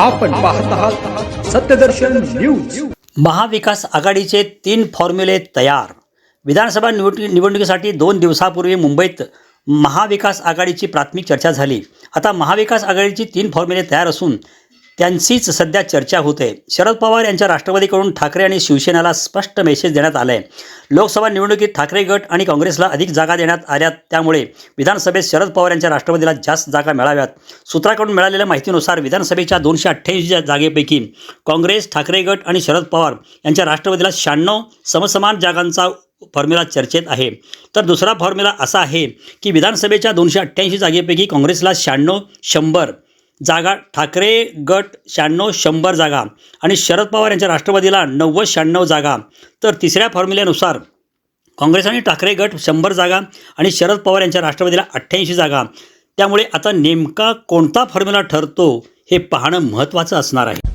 आपण पाहत आहात सत्यदर्शन न्यूज. महाविकास आघाडीचे तीन फॉर्म्युले तयार. विधानसभा निवड निवडणुकीसाठी दोन दिवसापूर्वी मुंबईत महाविकास आघाडीची प्राथमिक चर्चा झाली. आता महाविकास आघाडीची तीन फॉर्म्युले तयार असून त्यांचीच सध्या चर्चा होते शरद पवार यांच्या राष्ट्रवादीकडून ठाकरे आणि शिवसेनेला स्पष्ट मेसेज देण्यात आला आहे लोकसभा निवडणुकीत ठाकरे गट आणि काँग्रेसला अधिक जागा देण्यात आल्या त्यामुळे विधानसभेत शरद पवार यांच्या राष्ट्रवादीला जास्त जागा मिळाव्यात. सूत्राकडून मिळालेल्या माहितीनुसार विधानसभेच्या दोनशे अठ्ठ्याऐंशी जागेपैकी काँग्रेस ठाकरे गट आणि शरद पवार यांच्या राष्ट्रवादीला शहाण्णव समसमान जागांचा फॉर्म्युला चर्चेत आहे. तर दुसरा फॉर्म्युला असा आहे की विधानसभेच्या दोनशे अठ्ठ्याऐंशी जागेपैकी काँग्रेसला शहाण्णव शंभर जागा ठाकरे गट शहाण्णव शंभर जागा आणि शरद पवार यांच्या राष्ट्रवादीला नव्वद शहाण्णव जागा. तर तिसऱ्या फॉर्म्युल्यानुसार काँग्रेस आणि ठाकरे गट शंभर जागा आणि शरद पवार यांच्या राष्ट्रवादीला अठ्ठ्याऐंशी जागा. त्यामुळे आता नेमका कोणता फॉर्म्युला ठरतो हे पाहणं महत्त्वाचं असणार आहे.